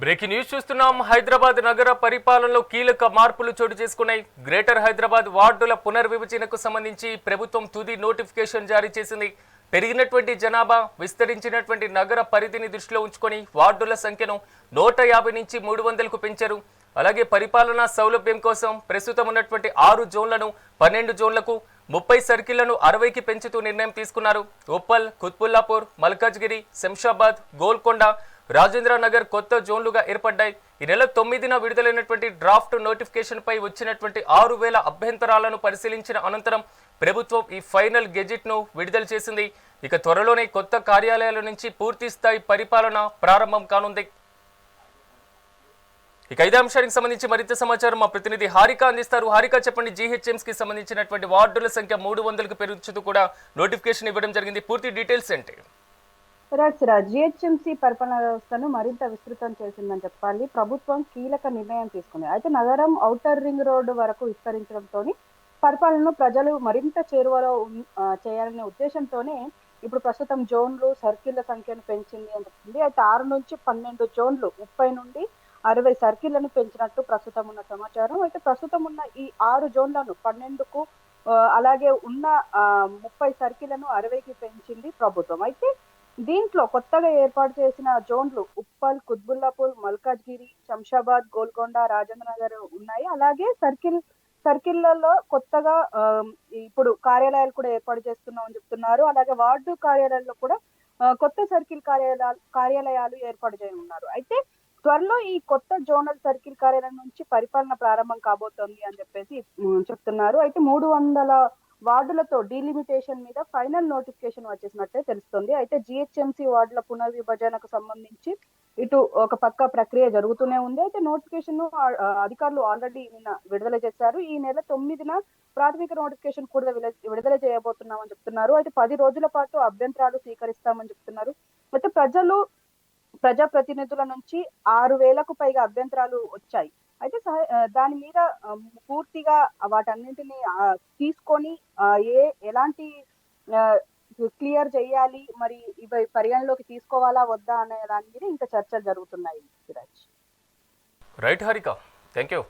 Breaking news చూస్తున్నాం. హైదరాబాద్ నగర పరిపాలనలో కీలక మార్పులు చోటు చేసుకున్నాయి. గ్రేటర్ హైదరాబాద్ వార్డుల పునర్విభజనకు సంబంధించి ప్రభుత్వం తుది నోటిఫికేషన్ జారీ చేసింది. పెరిగినటువంటి జనాభా విస్తరించినటువంటి నగర పరిధిని దృష్టిలో ఉంచుకొని వార్డుల సంఖ్యను నూట యాభై నుంచి మూడు వందలకు పెంచారు. అలాగే పరిపాలనా సౌలభ్యం కోసం ప్రస్తుతం ఉన్నటువంటి ఆరు జోన్లను పన్నెండు జోన్లకు ముప్పై సర్కిళ్ళను అరవైకి పెంచుతూ నిర్ణయం తీసుకున్నారు. ఉప్పల్ కుత్బుల్లాపూర్ మల్కాజ్గిరి శంషాబాద్ గోల్కొండ రాజేంద్ర నగర్ కొత్త జోన్లుగా ఏర్పడ్డాయి. ఈ నెల తొమ్మిదిన విడుదలైనటువంటి డ్రాఫ్ట్ నోటిఫికేషన్ పై వచ్చినటువంటి ఆరు వేల అభ్యంతరాలను పరిశీలించిన అనంతరం ప్రభుత్వం ఈ ఫైనల్ గెజిట్ను విడుదల చేసింది. ఇక త్వరలోనే కొత్త కార్యాలయాల నుంచి పూర్తి స్థాయి పరిపాలన ప్రారంభం కానుంది. ఇక ఇదే అంశానికి సంబంధించి మరింత సమాచారం మా ప్రతినిధి హారిక అందిస్తారు. హారిక చెప్పండి జీహెచ్ఎంస్కి సంబంధించినటువంటి వార్డుల సంఖ్య మూడు వందలకు పెరుగుతూ కూడా నోటిఫికేషన్ ఇవ్వడం జరిగింది. పూర్తి డీటెయిల్స్ ఏంటి? రాజ్ జిహెచ్ఎంసీ పరిపాలన వ్యవస్థను మరింత విస్తృతం చేసిందని చెప్పాలి. ప్రభుత్వం కీలక నిర్ణయం తీసుకుంది. అయితే నగరం ఔటర్ రింగ్ రోడ్డు వరకు విస్తరించడంతో పరిపాలనను ప్రజలు మరింత చేరువలో చేయాలనే ఉద్దేశంతోనే ఇప్పుడు ప్రస్తుతం జోన్లు సర్కిళ్ళ సంఖ్యను పెంచింది అని చెప్తుంది. అయితే ఆరు నుంచి పన్నెండు జోన్లు ముప్పై నుండి అరవై సర్కిళ్ళను పెంచినట్టు ప్రస్తుతం ఉన్న సమాచారం. అయితే ప్రస్తుతం ఉన్న ఈ ఆరు జోన్లను పన్నెండుకు అలాగే ఉన్న ముప్పై సర్కిళ్ళను అరవైకి పెంచింది ప్రభుత్వం. అయితే దీంట్లో కొత్తగా ఏర్పాటు చేసిన జోన్లు ఉప్పల్ కుత్బుల్లాపూర్ మల్కాజ్గిరి శంషాబాద్ గోల్కొండ రాజేంద్ర నగర్ ఉన్నాయి. అలాగే సర్కిల్ సర్కిల్లలో కొత్తగా ఇప్పుడు కార్యాలయాలు కూడా ఏర్పాటు చేస్తున్నామని చెప్తున్నారు. అలాగే వార్డు కార్యాలయాల్లో కూడా కొత్త సర్కిల్ కార్యాలయాలు కార్యాలయాలు ఏర్పాటు చేయనున్నారు అయితే త్వరలో ఈ కొత్త జోనల్ సర్కిల్ కార్యాలయం నుంచి పరిపాలన ప్రారంభం కాబోతోంది అని చెప్పేసి చెప్తున్నారు. అయితే మూడు వందల వార్డులతో డీలిమిటేషన్ మీద ఫైనల్ నోటిఫికేషన్ వచ్చేసినట్టే తెలుస్తుంది. అయితే జిహెచ్ఎంసీ వార్డుల పునర్విభజనకు సంబంధించి ఇటు ఒక పక్క ప్రక్రియ జరుగుతూనే ఉంది. అయితే నోటిఫికేషన్ అధికారులు ఆల్రెడీ నిన్న విడుదల చేశారు. ఈ నెల తొమ్మిదిన ప్రాథమిక నోటిఫికేషన్ కూడా విడుదల- విడుదల చేయబోతున్నామని చెప్తున్నారు. అయితే పది రోజుల పాటు అభ్యంతరాలు స్వీకరిస్తామని చెప్తున్నారు. అయితే ప్రజలు ప్రజా ప్రతినిధుల నుంచి ఆరు వేలకు పైగా అభ్యంతరాలు వచ్చాయి. అయితే దాని మీద పూర్తిగా వాటన్నింటిని తీసుకొని ఏ ఎలాంటి క్లియర్ చేయాలి మరి ఇవి పరిగణలోకి తీసుకోవాలా వద్దా అనే దాని మీద ఇంకా చర్చలు జరుగుతున్నాయి రైట్ హారిక. Thank you